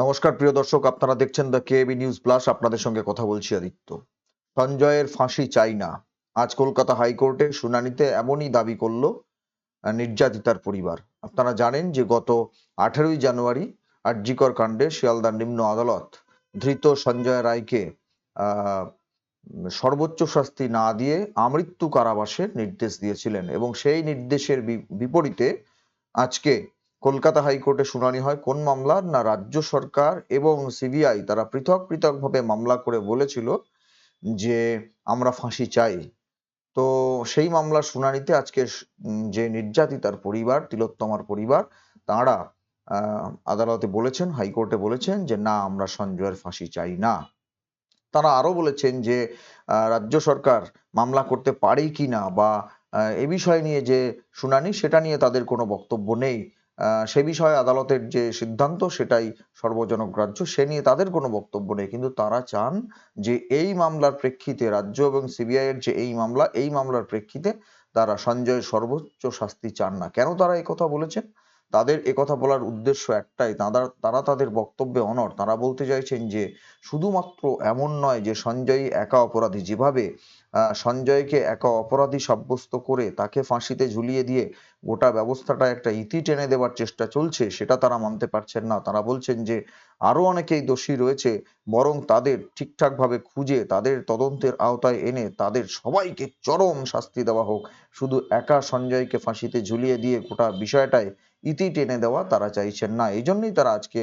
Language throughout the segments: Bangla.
নমস্কার, প্রিয় দর্শক। আপনারা দেখছেন দ্য কেবি নিউজ প্লাস আপনাদের সঙ্গে কথা বলছি আদিত্য। সঞ্জয়ের ফাঁসি চাই না। আজ কলকাতা হাইকোর্টে শুনানিতে এমনই দাবি করল নির্যাতিতার পরিবার। আপনারা জানেন যে গত আঠেরোই জানুয়ারি আরজিকর কাণ্ডে শিয়ালদার নিম্ন আদালত ধৃত সঞ্জয় রায়কে সর্বোচ্চ শাস্তি না দিয়ে আমৃত্যু কারাবাসের নির্দেশ দিয়েছিলেন এবং সেই নির্দেশের বিপরীতে আজকে কলকাতা হাইকোর্টে শুনানি হয়। কোন মামলার না, রাজ্য সরকার এবং সিবিআই তারা পৃথক পৃথকভাবে মামলা করে বলেছিল যে আমরা ফাঁসি চাই। তো সেই মামলার শুনানিতে আজকে যে নির্যাতিতার পরিবার, তিলোত্তমার পরিবার, তারা আদালতে বলেছেন, হাইকোর্টে বলেছেন যে না, আমরা সঞ্জয়ের ফাঁসি চাই না। তারা আরও বলেছেন যে রাজ্য সরকার মামলা করতে পারে কি না বা এ বিষয় নিয়ে যে শুনানি, সেটা নিয়ে তাদের কোনো বক্তব্য নেই। সে বিষয়ে আদালতের যে সিদ্ধান্ত সেটাই সর্বজনগ্রাহ্য সে নিয়ে তাদের কোনো বক্তব্য নেই। কিন্তু তারা চান যে এই মামলার প্রেক্ষিতে রাজ্য এবং সিবিআই এর যে এই মামলা, এই মামলার প্রেক্ষিতে তারা সঞ্জয় সর্বোচ্চ শাস্তি চান না। কেন তারা এই কথা বলেছেন? তাদের একথা বলার উদ্দেশ্য একটাই তারা তারা তাদের বক্তব্যে অনর তারা বলতে চাইছেন যে, শুধুমাত্র এমন নয় যে, সঞ্জয় একা অপরাধী, যেভাবে সঞ্জয়কে একা অপরাধী সাব্যস্ত করে তাকে ফাঁসিতে ঝুলিয়ে দিয়ে গোটা ব্যবস্থাটা একটা ইতি টেনে দেওয়ার চেষ্টা চলছে, সেটা তারা মানতে পারছেন না। তারা বলছেন যে আরও অনেকেই দোষী রয়েছে, বরং তাদের ঠিকঠাক ভাবে খুঁজে, তাদের তদন্তের আওতায় এনে তাদের সবাইকে চরম শাস্তি দেওয়া হোক। শুধু একা সঞ্জয়কে ফাঁসিতে ঝুলিয়ে দিয়ে গোটা বিষয়টায় ইতি টেনে দেওয়া তারা চাইছেন না। এই জন্যই তারা আজকে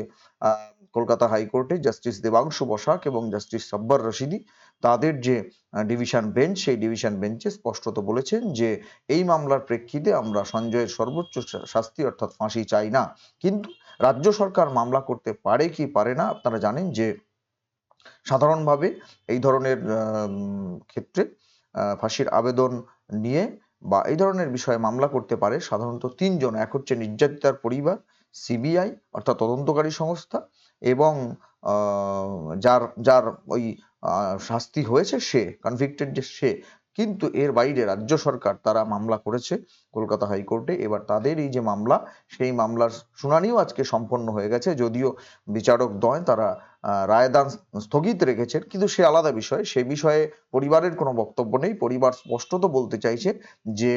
কলকাতা হাইকোর্টে জাস্টিস দেবাংশু বসাক এবং জাস্টিস সাব্বার রশিদি তাদের যে ডিভিশন বেঞ্চ, সেই ডিভিশন বেঞ্চে স্পষ্টত বলেছেন যে, এই মামলার প্রেক্ষিতে আমরা সঞ্জয়ের সর্বোচ্চ শাস্তি অর্থাৎ ফাঁসি চাই না। কিন্তু রাজ্য সরকার মামলা করতে পারে কি পারে না, আপনারা জানেন যে, সাধারণভাবে এই ধরনের ক্ষেত্রে ফাঁসির আবেদন নিয়ে বা এই ধরনের বিষয়ে মামলা করতে পারে, সাধারণত তিনজন, এক হচ্ছে নির্যাতিতার পরিবার, সিবিআই, অর্থাৎ তদন্তকারী সংস্থা এবং যার যার ওই শাস্তি হয়েছে সে কনভিক্টেড যে সে কিন্তু এর বাইরে রাজ্য সরকার তারা মামলা করেছে কলকাতা হাইকোর্টে। এবার তাদের এই যে মামলা, সেই মামলার শুনানিও আজকে সম্পন্ন হয়ে গেছে। যদিও বিচারক দ্বয় তারা রায়দান স্থগিত রেখেছেন, কিন্তু সে আলাদা বিষয়। সে বিষয়ে পরিবারের কোনো বক্তব্য নেই। পরিবার স্পষ্টত বলতে চাইছে যে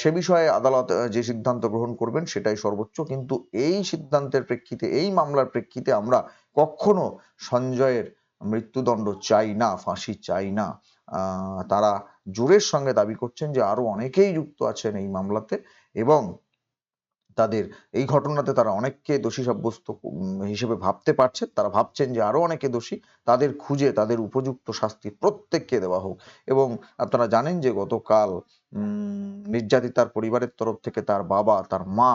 সে বিষয়ে আদালত যে সিদ্ধান্ত গ্রহণ করবেন সেটাই সর্বোচ্চ। কিন্তু এই সিদ্ধান্তের প্রেক্ষিতে, এই মামলার প্রেক্ষিতে আমরা কখনো সঞ্জয়ের মৃত্যুদণ্ড চাই না, ফাঁসি চাই না। তারা জোরের সঙ্গে দাবি করছেন যে আরও অনেকেই যুক্ত আছেন এই মামলাতে এবং তাদের এই ঘটনাতে তারা অনেককে দোষী সাব্যস্ত হিসেবে ভাবতে পারছেন। তারা ভাবছেন যে আরও অনেকে দোষী, তাদের খুঁজে তাদের উপযুক্ত শাস্তি প্রত্যেককে দেওয়া হোক এবং আপনারা জানেন যে গতকাল নির্যাতিতার পরিবারের তরফ থেকে তার বাবা, তার মা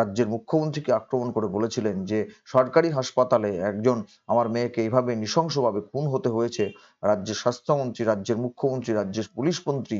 রাজ্যের মুখ্যমন্ত্রীকে আক্রমণ করে বলেছিলেন যে, সরকারি হাসপাতালে একজন আমার মেয়েকে এইভাবে নৃশংসভাবে খুন হতে হয়েছে। রাজ্যের স্বাস্থ্যমন্ত্রী, রাজ্যের মুখ্যমন্ত্রী, রাজ্যের পুলিশ মন্ত্রী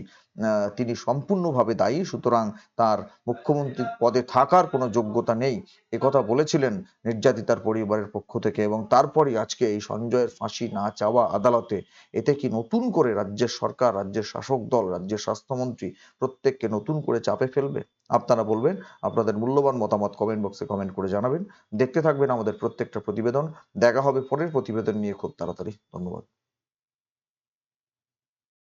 তিনি সম্পূর্ণভাবে দায়ী। সুতরাং তার মুখ্যমন্ত্রী পদে থাকার কোনো যোগ্যতা নেই। একথা বলেছিলেন নির্যাতিতার পরিবারের পক্ষ থেকে এবং তারপরই আজকে এই সঞ্জয়ের ফাঁসি না চাওয়া আদালতে। এতে কি নতুন করে রাজ্যের সরকার, রাজ্যের শাসক দল, রাজ্যের স্বাস্থ্যমন্ত্রী প্রত্যেককে নতুন করে চাপে ফেলবে? আপনারা বলবেন, আপনাদের মূল্যবান মতামত কমেন্ট বক্সে কমেন্ট করে জানাবেন। দেখতে থাকবেন আমাদের প্রত্যেকটা প্রতিবেদন। দেখা হবে পরের প্রতিবেদন নিয়ে খুব তাড়াতাড়ি। ধন্যবাদ।